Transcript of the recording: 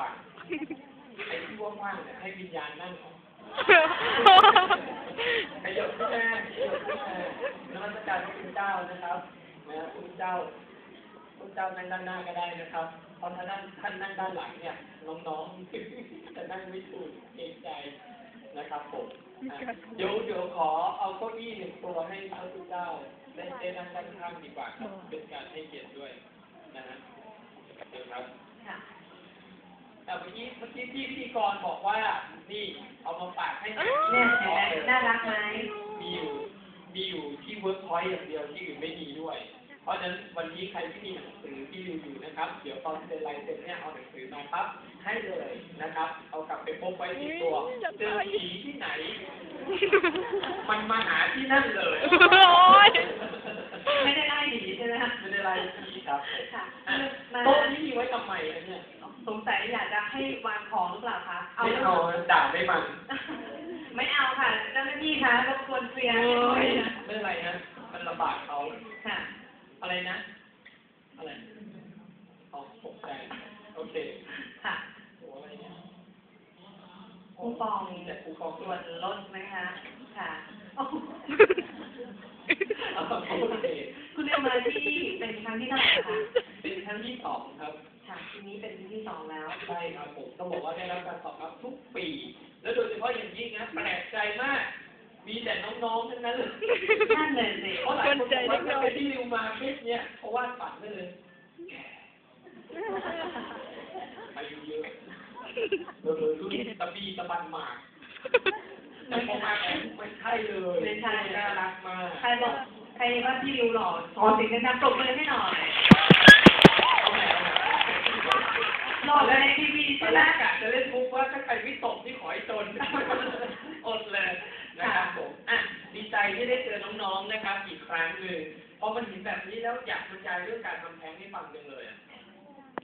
ค่อยมาฟังไอ้ที่ว่างๆเนี่ยให้วิญญาณนั่งก่อนขยับขึ้นมาขยับขึ้นมานมัสการพระคุณเจ้านะครับนะพระคุณเจ้าพระคุณเจ้านั่งด้านหน้าก็ได้นะครับเพราะถ้านั่งท่านนั่งด้านหลังเนี่ยน้องๆจะนั่งไม่ถูกเกรงใจนะครับผมอะเดี๋ยวเดี๋ยวขอเอาเก้าอี้หนึ่งตัวให้พระคุณเจ้าได้ได้นั่งด้านข้างดีกว่าครับเป็นการให้เกียรติด้วยนะฮะเดี๋ยวครับ ค่ะ แต่เมื่อกี้เมื่อกี้ที่พิธีกรบอกว่านี่เอามาฝากให้เนี่ยเห็นไหมน่ารักไหมมีอยู่มีอยู่ที่เวิร์กพอยต์อย่างเดียวที่อื่นไม่มีด้วย เพราะฉะนั้นวันนี้ใครที่มีหนังสือที่ดูอยู่นะครับ เดี๋ยวตอนเซ็นลายเซ็นเนี่ยเอาหนังสือมาปั๊บให้เลยนะครับ เอากลับไปพกไว้ที่ตัวเจอผีที่ไหน มันมาหาที่นั่นเลยโอ๊ย ไม่ได้ไล่หนีใช่ไหมคะไม่ได้ไล่ผีครับค่ะ อะมาโต๊ะนี้มีไว้ทำไมนะเนี่ย สงสัยอยากจะให้วางของหรือเปล่าคะไม่เอาด่าไม่มัน ไม่เอาค่ะเจ้าหน้าที่คะรบกวนเคลียร์ให้ด้วยนะไม่เป็นไรนะมันลำบากเขาค่ะ อะไรนะ อะไรอ๋อตกใจโอเค ค่ะโอ้อะไรเนี่ยคูปองแต่คูปองส่วนลดไหมคะ ค่ะโอ้เอาโอเคคุณเรียกมาที่เป็นครั้งที่เท่าไหร่คะเป็นครั้งที่สองครับค่ะที นี้เป็นที่ที่สองแล้ว ใช่ครับผมต้องบอกว่าได้รับการตอบรับทุกปี แล้วโดยเฉพาะอย่างยิ่งนะแปลกใจมาก มีแต่น้องๆทั้งนั้นเลยนั่นเลยสิเพราะหลายคนบอกว่าถ้าไปที่ริวมาคลิปเนี้ยเพราะว่าฝันได้เลยแก่อายุเยอะเออรุ่นตะบีตะบันหมากแต่พอมาแอบไม่ใช่เลยไม่ใช่น่ารักมาก ใครบอกใครว่าพี่ริวหล่อขอเสิ่งดังๆปรบมือให้หน่อย เอาใหม่เอาใหม่ หล่อเลยในทีวี ตอ ใช่ น ไห แร ม กอะจะเล่นมุกว่าถ้าใครไม่ตกที่ขอให้จน อดเลยนะครับผมอะดีใจ ที่ได้เจอน้องๆนะครับอีกครั้งหนึ่งพอมันเห็นแบบนี้แล้วอยากบรรยายเรื่องการทำแท้งให้ฟังจังเลยอะ